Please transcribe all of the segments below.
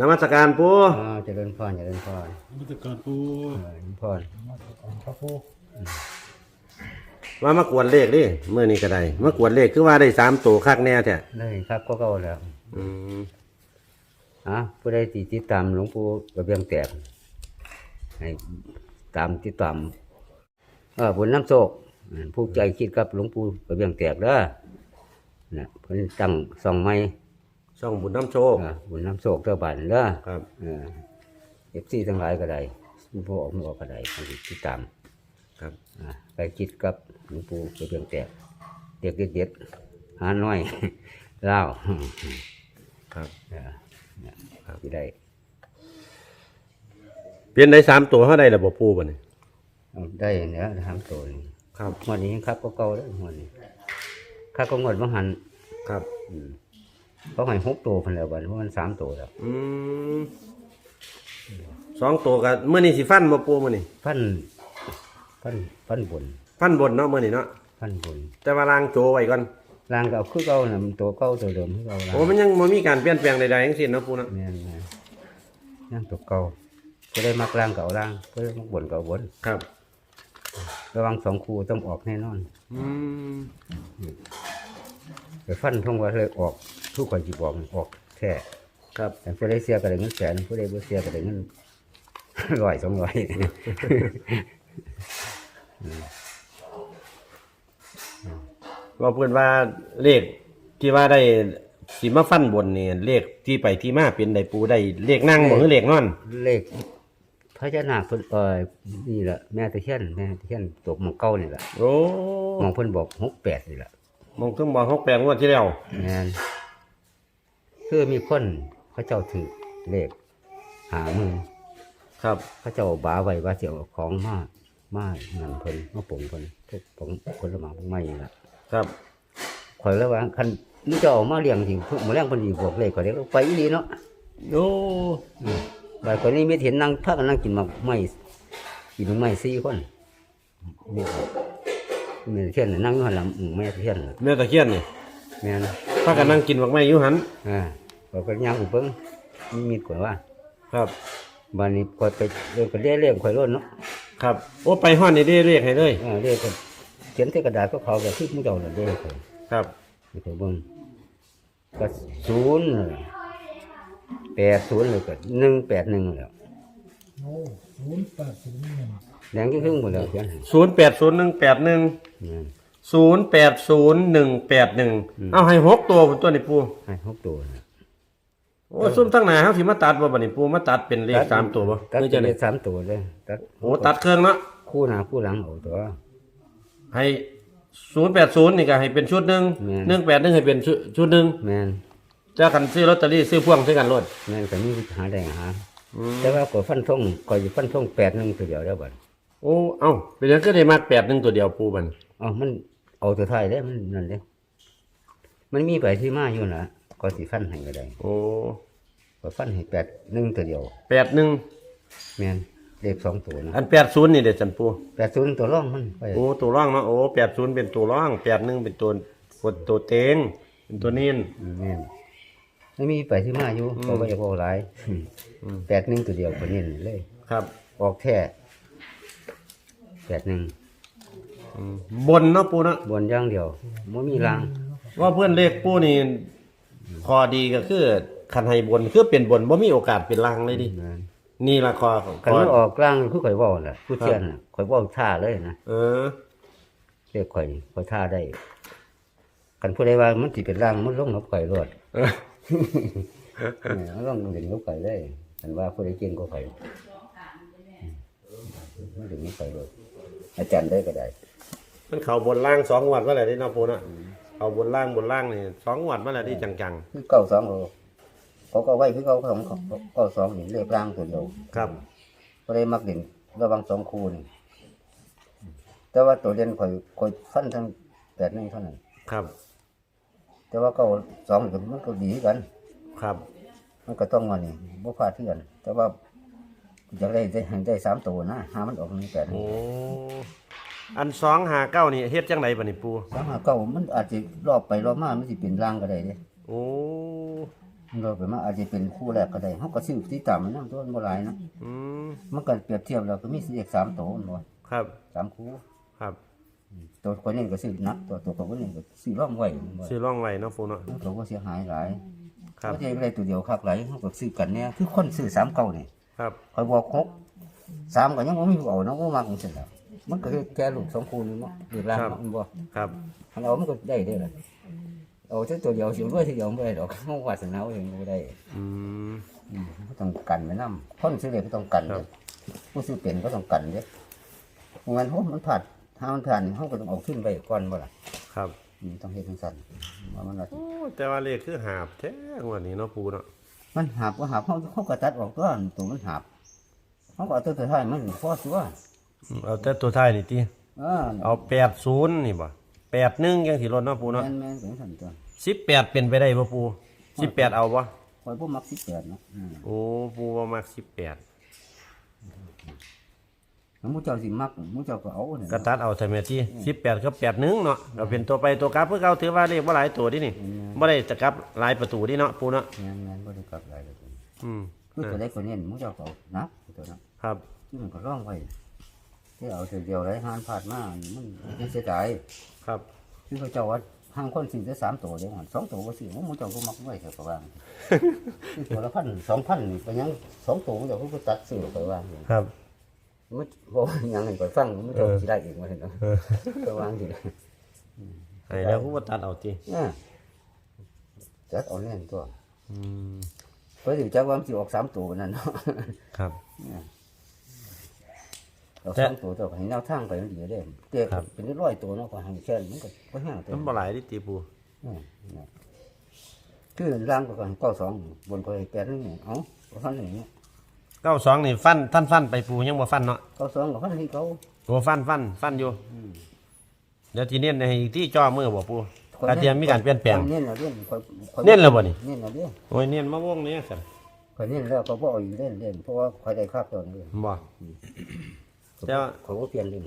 นมัสการปูอ่าเจริญพรเจริญพรมาตรการปูเจริญพรมาตรการครับปูมามากวนเลขดิเมื่อนี้ก็ได้มากวนเลขคือว่าได้สามตัวคักแน่แท้ได้ครับก็เก่าแล้วอืมอะผู้ใดติดติดตามหลวงปู่กระเบียงแตกให้ตามติดตามเออบุญน้ำโศกผู้ใจคิดกับหลวงปู่กระเบียงแตกเด้อนะเพิ่นตั้งสองไม้ ช่องบุญน้ำโชค อ่าบุญน้ำโศกเจ้าบ้านเด้อครับ เออเอฟซีทั้งหลายก็ได้ผู้ออกมาออกก็ได้ให้ติดตามครับ อ่าไปคิดกับหลวงปู่กระเบียงแตกเด็กเด็ดๆหาน้อย เล่าวครับ เออเนี่ยที่ได้เปลี่ยนได้สามตัวเท่าใดล่ะบ่ปูบ่นี่เอาได้เนี่ยทำตัวนี้ครับ งวดนี้ครับก็เก่าแล้วงวดนี้ครับก็งวดบางหันครับ อืม เขาให้หกตัวพันแล้วบัดเพราะมันสามตัวแล้วอืมสองตัวกับเมื่อนี้สิฟันบ่ปูมื้อนี้พันพันพันบนฟันบนเนาะมื้อนี้เนาะพันบนแต่ว่าล่างโจไว้ก่อนล่างก็เอาคือเก่าน่ะมันตัวเก่าตัวเดิมคือเก่าล่างโอ้มันยังบ่มีการเปลี่ยนแปลงใดๆทั้งสิ้นเนาะปูเนาะแม่นแม่นนั่งตัวเก่าก็ได้มักล่างเก่าล่างก็ได้มักบนเก่าบนครับ ระวังสองคู่ต้องออกแน่นอน อืม ไปฟันทงว่าเลยออกทุกคนจีบอกมันออกแท้ครับแต่ผู้ใดเสียก็ได้เงินแสนผู้ใดบ่เสียก็ได้เงินร้อยสองร้อยว่าเพิ่นว่าเลขที่ว่าได้สิมาฟันบนนี่เลขที่ไปที่มาเป็นได้ปูได้เลขนั่งบ่คือเลขนอน เลขพระเจ้านาคเพิ่นเอ่ยนี่แหละแม่ตะเคียนแม่ตะเคียนตกหมองเก้านี่แหละโอ้หมองเพิ่นบอกหกแปดนี่แหละ มองถึงบอกหกแปลงงวดที่แล้วแม่นคือมีคนเขาเจ้าถือเลขหามือครับ เขาเจ้าบาไว้ว่าสิเอาของมามาเงินเพิ่นมาปลงเพิ่นพวกปลงคนละหมากพวกไม้นี่ล่ะครับข่อยแล้วว่าคันมึงจะเอามาเลี้ยงจริงพวกมาเลี้ยงเพิ่นสิบอกเลขข่อยเด้อไปอีหลีเนาะโอ้บายคนนี้มีเห็นนั่งพากันนั่งกินหมากไม้กินหมากไม้สี่คนนี่ครับ แม่ตะเทียนน่ะนั่งอยู่หันหลังอืมแม่ตะเทียนน่ะแม่ตะเคียนนี่แม่นพากันนั่งกินบักไม้อยู่หันอ่าเราก็ย่างไปเบิ่งมีมีดกว่าว่าครับบ้านนี้ก็ไปเรื่องก็เรียกเรียกข่อยร่นเนาะครับโอ้ไปห้อนนี่ได้เลขให้เลยอ่าเรียกก็เขียนใส่กระดาษก็เขาแบบที่มึงเจ้าน่ะเรียกข่อยครับไปเบิ่งก็ศูนย์น่ะแปดศูนย์เลยก็หนึ่งแปดหนึ่งแล้ว โอ้ศูนย์แปดศูนย์หนึ่ง แดงครึ่งๆหมดแล้วเขียนให้ศูนย์แปดศูนย์หนึ่งแปดหนึ่งแม่น ศูนย์แปดศูนย์หนึ่งแปดหนึ่งเอาให้หกตัวบนตัวนี่ปูให้หกตัวนะโอ้ซุ่มตั้งหนาเขาสิมาตัดบ่บัดนี้ปูมาตัดเป็นเลขสามตัวบ่ตัดคือจะจะได้ได้สามตัวเลยตัดโอ้ตัดเครื่องเนาะคู่หน้าคู่หลังเอาตัว ให้ศูนย์แปดศูนย์นี่ก็ให้เป็นชุดหนึ่งแม่น หนึ่งแปดหนึ่งให้เป็นชุดชุดหนึ่งแม่นจะกันซื้อลอตเตอรี่ซื้อพ่วงซื้อกันรถ แม่นก็มีหาได้หาแต่ว่าก็ฟันทงก็อยู่ฟันทงแปดหนึ่งตัวเดียวแล้วบัด โอ้เอ้าเป็นยังก็ได้มากแปดหนึ่งตัวเดียวปูบันอ๋อมันเอาตัวท้ายได้มันนั่นเด้มันมีไปที่มาอยู่นะก็สิฟันให้ก็ได้โอ้ก็ฟันให้แปดหนึ่งตัวเดียวแปดหนึ่งแม่นเลขสองตัวนะอันแปดศูนย์นี่เด็ดจันปูแปดศูนย์ตัวร่องมันไปโอ้ตัวร่องเนาะโอ้แปดศูนย์เป็นตัวร่องแปดหนึ่งเป็นตัวตัวตัวเต็งเป็นตัวนีนอืมแม่นมันมีไปที่มาอยู่เขาก็จะบอกหลายแปดหนึ่งตัวเดียวคนนี้เลยครับ ออกแท้ แปดหนึ่งอืมบนเนาะปูเนาะบนอย่างเดียวไม่มีรางว่าเพื่อนเลขปูนี่คอดีก็คือคันให้บนคือเป็นบนบ่มีโอกาสเป็นลางเลยดิแม่นนี่ละคอคคันอมันออกกลางคือข่อยเว่าแหละผู้เชี่ยนน่ะข่อยเว่าท่าเลยนะเออ เรียกข่อยข่อยท่าได้คันผู้ใดว่ามันสิเป็นร่างมันลงกับข่อยรอดเออ เนี่ยมันลงเด่นกับข่อยได้คันว่าผู้ใดเก่งก็ข่อยมันถึงกับข่อยรอด อาจารย์ได้ก็ได้ มันเขาบนล่างสองงวัดมาแล้วที่นาะปูเนาะเขาบนล่างบนล่างนี่สองงวัดมาแล้วที่จังคือเก้าสองเขาเขาก็ไว้คือเขาของเขาเก้าสองนี่เรียกร่างตัวเดียวๆครับผู้ใดมักเด่นระวังสองคู่นี่แต่ว่าตัวเด่นข่อยข่อยฟันทั้งแปดหนึ่งเท่านั้น ครับแต่ว่าเก้าสองนี่มันก็ดีกัน ครับ มันก็ต้องว่านี่บ่พลาดเทื่อนแต่ว่า อยากได้ได้ได้สามตัวนะหามันออกหนึ่งแปดโอ้ อันสองหาเก้านี่เฮ็ดจังไดบัดนี้ปู สามหาเก้ามันอาจจะรอบไปรอบมามันสิเป็นร่างก็ได้เด้โอ้เราไปมาอาจจะเป็นคู่แรกก็ได้เขาก็ซื้อที่ต่ำมันนั่งตัวมันบ่หลายนะอืม มันก็เปรียบเทียบแล้วก็มีเลขสามตัวมันบ่ครับ สามคู่ครับ ตัวคนนี้ก็ซื้อนักตัวตัวคนนี้ก็ซื้อร่องไว้มันบ่ซื้อร่องไว้เนาะปูเนาะมันก็บ่เสียหายหลายครับ เขาจะได้ตัวเดียวคักหลายเขาก็ซื้อกันเนี่ยคือคนซื้อสามเก้านี่ ครับคอยบอกหกสามก็ยังบ่มีผู้เอาเนาะบ่มักจังซี่แล้วมันก็คือแก่ลูกสองคู่นี่เนาะเดือดร้อนเนาะมันบ่ครับมันเอามันก็ได้เด้อล่ะเอาแต่ตัวเดียวสิรวยทีเดียวบ่ได้ดอกเฮาวาสนาเอาเองบ่ได้อืมอืมก็ต้องกันไว้นำคนซื้อเลขก็ต้องกันครัเด้บผู้ซื้อเป็นก็ต้องกันเด้บ่งั้นโหมันผ่านถ้ามันผ่านเฮาก็ต้องเอาขึ้นไว้ก่อนบ่ล่ะครับอืมต้องเฮ็ดจังซั่นว่ามันว่าโอ้แต่ว่าเลขคือหาบแท้งวันนี้เนาะปูเนาะ มันหาบก็หาบเฮาเฮาก็ตัดออกตัวตัวมันหาบเฮาก็เอาตัวสุดท้ายมันพอสัวอืมเอาแต่ตัวท้ายนี่ติเออเอาแปดศูนย์นี่บ่แปดหนึ่งยังสิลดเนาะปูเนาะแม่นแม่นเป็นซั่นตัวสิบแปดเป็นไปได้บ่ปูสิบแปดเอาบ่คอยบ่มัก18เนาะอืมโอ้ปูบ่มักสิบแปด แล้วหมู่เจ้าสิมักหมู่เจ้าก็เอาเนี่ยก็ตัดเอาแต่แม่ที่สิบแปดกับแปดหนึ่งเนาะเราเป็นตัวไปตัวกลับเพื่อเขาถือว่าเลขว่าหลายตัวดินี่บ่ได้จะกลับหลายประตูดิเนาะปูเนาะแม่นแม่นบ่ได้กลับหลายเลยอืมคือตัวใดก็เน้นหมู่เจ้าก็เอานักตัวนั้นครับที่มันก็ร่องไว้ที่เอาตัวเดียวไรหานผ่านมามันมันเสียดายครับคือเขาเจ้าว่าห้างคนสี่ได้สามตัวเดียวหันสองตัวก็สี่มันเจ้าก็มักไว้เถอะก็ว่าคือตัวละพันสองพันนี่ไปยังสองตัวมันเจ้าก็ตัดซื้อไปว่าครับ มันบอกว่ายังไงก็ฟังมันเจ้าสิได้เองว่าเห็นเนาะก็วางสิให้แล้วกูว่าตัดเอาติเนี่ยจัดเอาแน่นตัวอืมเพราะถึงจักว่ามันสิออกสามตัวนั่นเนาะครับออกสามตัวตัวก็ให้แนวทางไปมันดีเด้เตี้ยเป็นร้อยตัวเนาะก็ให้แค่มันก็ก็ห้าตัวมันบ่หลายดิติปูอืมนะคือร่างก็ก่อนเก้าสองบนก็ให้แปดนึงเอ้าก็ฟันอย่างเงี้ย เก้าสองนี่ฟันท่านฟันไปปูยังบ่ฟันเนาะเก้าสองก็ฟันให้เขาตัวฟันฟันฟันอยู่เดี๋ยวทีเน้นให้อีกที่จ่อมือบ่ปูอาเทียมมีการเปลี่ยนแปลง เน้นแล้วเล่นข้อยข้อยเน้นแล้วบ่นี่ เน้นแล้วเล่นโอ้ยเน้นมาวงนี้สิข่อยเน้นแล้วก็บ่เอาอยู่เล่นเล่นเพราะว่าข่อยได้ครับตัวนี้บ่ แต่ว่า ข่อยก็เปลี่ยนเล่น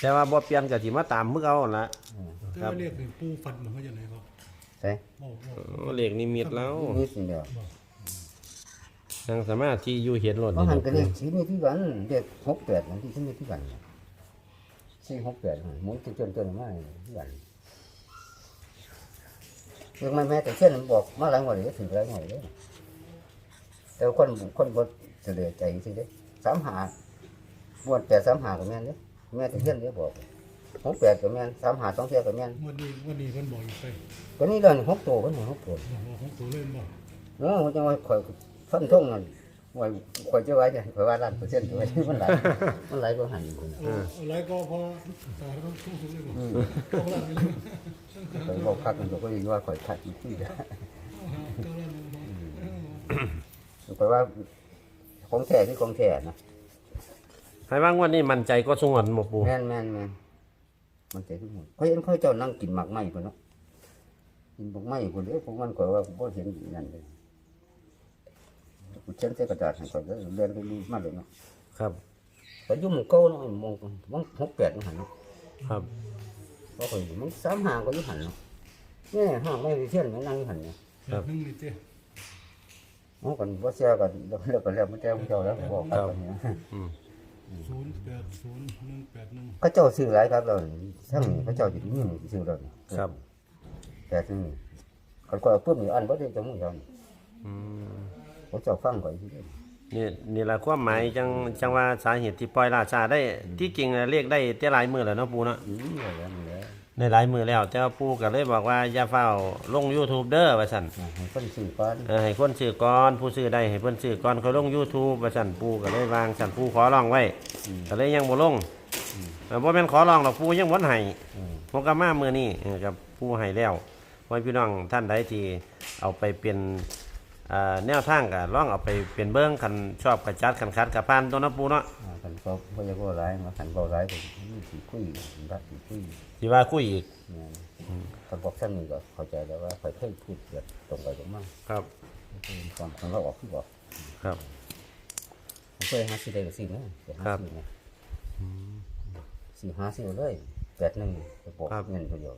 แต่ว่าบ่เปลี่ยนก็สิมาตามมึกเอาหั่นละแต่ว่าเรียกเป็นปูฟันมันก็ยังไงครับใช่โอ้โหโอ้เลขนิมิตแล้ว นิดนึงเดียว นั่งสมาธิอยู่เห็นรถเพราะนี่หันเนาะก็เรียกสีนี้ที่กันเด็กหกแปดนั่นที่ที่นี่ที่กันสี่หกแปดหั่นหมุนจนจนจนมาที่กันเรื่องไม่แม้แต่เช่นมันบอกมาหลายงวดเลยถึงหลายงวดเลยแต่ว่าคนคนบดเฉลียใจจริงๆเด้สามหาบวชแปดสามหากับแม่นเด้แม่แต่เช่นเด้บอกหกแปดกับแม่นสามหาสองเทียกับแม่นวันนี้วันนี้เพิ่นบอกอีกไปก็นี่เลยหกตัวเพิ่นให้หกตัวบอกของตัวเล่นบอกเนาะมันจะว่าข่อย ฟันท่งนั่นไว้ข่อยจะไว้จะข่อยว่าล้านเปอร์เซ็นต์ตัวนี้มันหลายมันหลายกว่าหันพุ่นน่ะเอออะไรก็พอตาต้องทุ่งสุดเลยบอกต้องรันไปเลยข่อยบอกคักมันก็ยังว่าข่อยคัดอีกที่เด้อต้องรันเลยข่อยว่าของแท้คือของแท้นะให้ว่างวันนี้มั่นใจก็สงวนบ่ปูแม่นแม่นแม่นมันใจทุกหมดข่อยเห็นข่อยเจ้านั่งกินหมากไม้พุ่นเนาะกินหมากไม้พุ่นเด้อพวกมันข่อยว่าบ่เห็นอีนั่นเลย กูเขียนใส่กระดาษให้ข่อยแล้วเรียนไปดูมาเลยเนาะครับข่อยอยู่หมู่เก่าเนาะมองมองหกแปดมันหันเนาะครับ เพราะข่อยมันสามหางก็อยู่หันเนาะเนี่ยห้างไม่ได้เทียนมันนั่งอยู่หันเนี่ยแบบนึงนี่เจ้อ๋อกันบ่เสียกันแล้วแล้วก็แล้วมันแจ้งเจ้าแล้วบอกครับกันเนี่ยอืมศูนย์แปดศูนย์หนึ่งแปดหนึ่งเขาเจ้าซื้อหลายครับเราทั้งนี้เขาเจ้าอยู่นี่นี่ซื้อเรานี่ครับแต่ซื้อนี่เขาก็เอาปุ๊บนี่อันบ่ได้จังมึงเจ้านี่อืม เขาเจ้าฟังก่อนที่นี่นี่ละความหมายจังจังว่าสาเหตุที่ปล่อยราชาได้ที่จริงน่ะเรียกได้แต่หลายมือแล้วเนาะปูเนาะ อืมนี่แหละนี่แหละในหลายมือแล้วแต่ว่าปูก็เลยบอกว่าอย่าเฝ้าลง YouTube เด้อว่าซั่นให้คนซื้อก่อนเออให้คนซื้อก่อนผู้ซื้อได้ให้เพิ่นซื้อก่อนเขาลง YouTube ว่าซั่นปูก็เลยวางซั่นปูขอร้องไว้ก็เลยยังบ่ลงเออบ่แม่นขอร้องหรอกปูยังบ่ให้อืมผมก็มามื้อนี้เออกับปูให้แล้วไว้พี่น้องท่านใดที่เอาไปเป็นเอ่อ แนวทางก็ลองเอาไปเป็นเบิ่งคันชอบกระจัดคันคัดกระพานตัวนาะปูเนาะคันก็บ่อยากบ่หลายมาคันบ่หลายก็มีสิคุยรักสิคุยสิว่าคุยอีกคันบอกซั่นนี่ก็เข้าใจแล้วว่าค่อยเคยพูดเกิดตรงไปตรงมาครับความคันเราออกคือบอกครับเคยหาซื้อได้ก็ซื้อนะไปหาครับซื้อนะซื้อหาซื้อเลยแปดหนึ่งไปบอกเงินตัวเดียว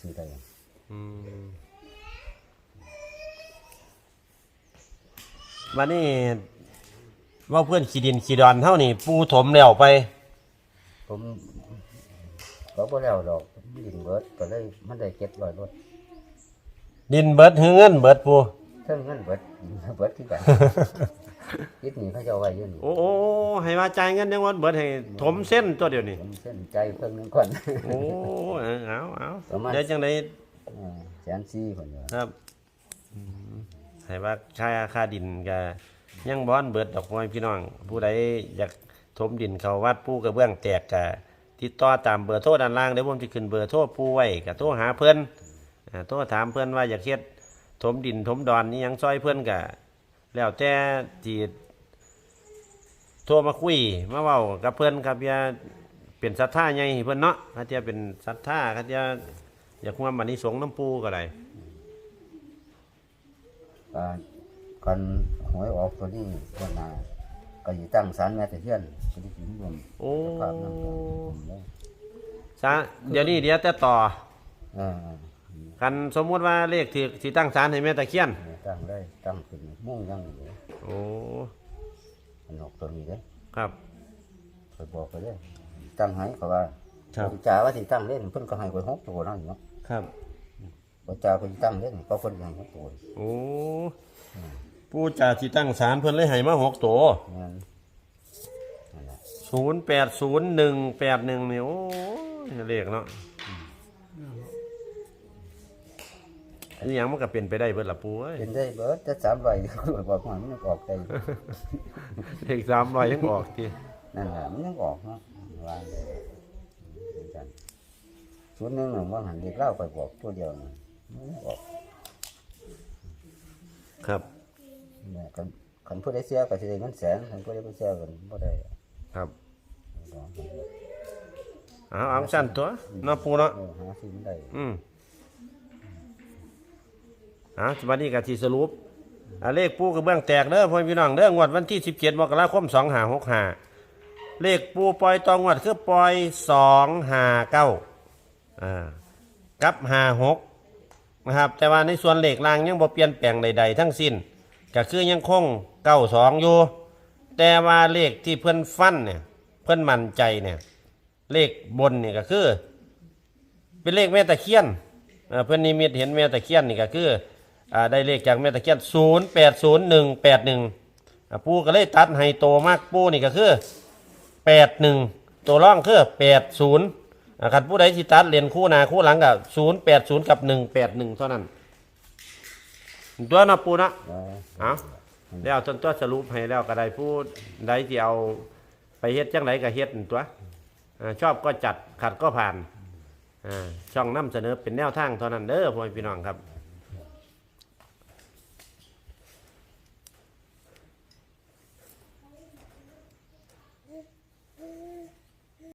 ซื้อได้ยัง อืม วันนี้เว่าเพื่อนขี้ดินขี้ดอนเท่านี่ปูถมแล้วไป ผมก็บ่แล้วดอกดินเบิดก็เลยมันได้เก็บร้อยรถดินเบิดหือเงินเบิดปูเท่าเงินเบิดเบิดที่กันคิดนี่เขาจะเอาไว้อยืนโอ้โอ้โอ้ให้ว่าจ่ายเงินยังวันเบิดให้ถมเส้นตัวเดียวนี่ผมเส้นใจเพิ่งนึงก่อน โอ้เออเอาเอาประมาณ เดี๋ยวจังไดอ่าแสนสี่คนเดียวครับอืม ให้ว่าค่าค่าดินก็ยังบ้อนเบิดดอกไม้พี่น้อง ผู้ใดอยากถมดินเขาวัดปูกระเบื้องแตกก็ติดต่อตามเบอร์โทรด้านล่างเดี๋ยวผมจะขึ้นเบอร์โทรปูไว้ก็โทรหาเพื่อนโทรถามเพื่อนว่าอยากเฮ็ดถมดินถมดอนนี่ยังซอยเพื่อนก็แล้วแต่ที่โทรมาคุยมาเว้ากับเพื่อนครับอย่าเป็นศรัทธาใหญ่ให้เพื่อนเนาะถ้าจะเป็นศรัทธาถ้าจะอยากความบันนี้สงน้ำปูก็ได้ ก่อนหวยออกตัวนี้คนนาก็อยู่ตั้งศาลแม่ตะเคียนก็ได้ถึงรวมโอ้ภาพนั้นผมเลยซะเดี๋ยวนี้เดี๋ยวแต่ต่อเออกันสมมุติว่าเลขที่ที่ตั้งศาลให้แม่ตะเคียนตั้งได้ตั้งขึ้นมุ่งยังอยู่โอ้มันออกตัวนี้เด้ครับไปบอกไปเลยตั้งให้เขาว่าครับจ่าว่าที่ตั้งเล่นเพิ่นก็ให้ไปหกตัวนั่นเนาะครับ บ่จ่าเพิ่นตั้งเล่นก็เพิ่นให้หกตัวโอ้ผู้จ่าที่ตั้งศาลเพิ่นเลยให้มาหกตัวงั้นนั่นแหละศูนย์แปดศูนย์หนึ่งแปดหนึ่งนี่โอ้ยเลขเนาะอันนี้ยังมันก็เป็นไปได้เบิดละปูเอ้ยเป็นได้เบิดจะสามใบคือบอกว่ามันยังออกได้เลขสามร้อยยังออกทีนั่นแหละมันยังออกเนาะว่าเลยเป็นจังส่วนหนึ่งน่ะว่าหันเด็กเล่าไปบอกตัวเดียวน่ะมันยังออก ครับ เนี่ยคันคันผู้ใดเสียก็สิได้เงินแสนคันผู้ใดบ่เสียก็บ่ได้ครับเอาเอาสั้นตัวเนาะปูเนาะเออหาซื้อมันได้อืมอะวันนี้ก็ที่สรุปอ่าเลขปูกระเบื้องแตกเด้อพ่อพี่น้องเด้องวดวันที่สิบเจ็ดมกราคมสองหาหกหาเลขปูปล่อยตองวดคือปล่อยสองหาเก้าอ่ากับหาหก นะครับ แต่ว่าในส่วนเหลขล่างยังบ่เปลี่ยนแปลงใดๆทั้งสิ้นก็คือยังคงเก้าสองอยู่ แต่ว่าเลขที่เพื่อนฟันเนี่ย เพื่อนมั่นใจเนี่ย เลขบนเนี่ยก็คือ เป็นเลขแม่ตะเคียนเพื่อนนิมิตเห็นแม่ตะเคียนนี่ก็คือได้เลขจากแม่ตะเคียนศูนย์แปดศูนย์หนึ่งแปดหนึ่งปูก็เลยตัดให้โตมากปูนี่ก็คือแปดหนึ่งตัวร่องคือแปดศูนย์ ขันผู้ใดที่ตัดเรียนคู่หนาคู่หลังกับศูนย์แปดศูนย์กับหนึ่งแปดหนึ่งเท่านั้นตัวเนาะปูเนาะเออเอาแล้วจนตัวสรุปให้แล้วก็ได้ผู้ใดที่เอาไปเฮ็ดจังไดก็เฮ็ดนั่นตัวอ่าชอบก็จัดขัดก็ผ่านอ่าช่องนำเสนอเป็นแนวทางเท่านั้นเด้อพ่อแม่พี่น้องครับ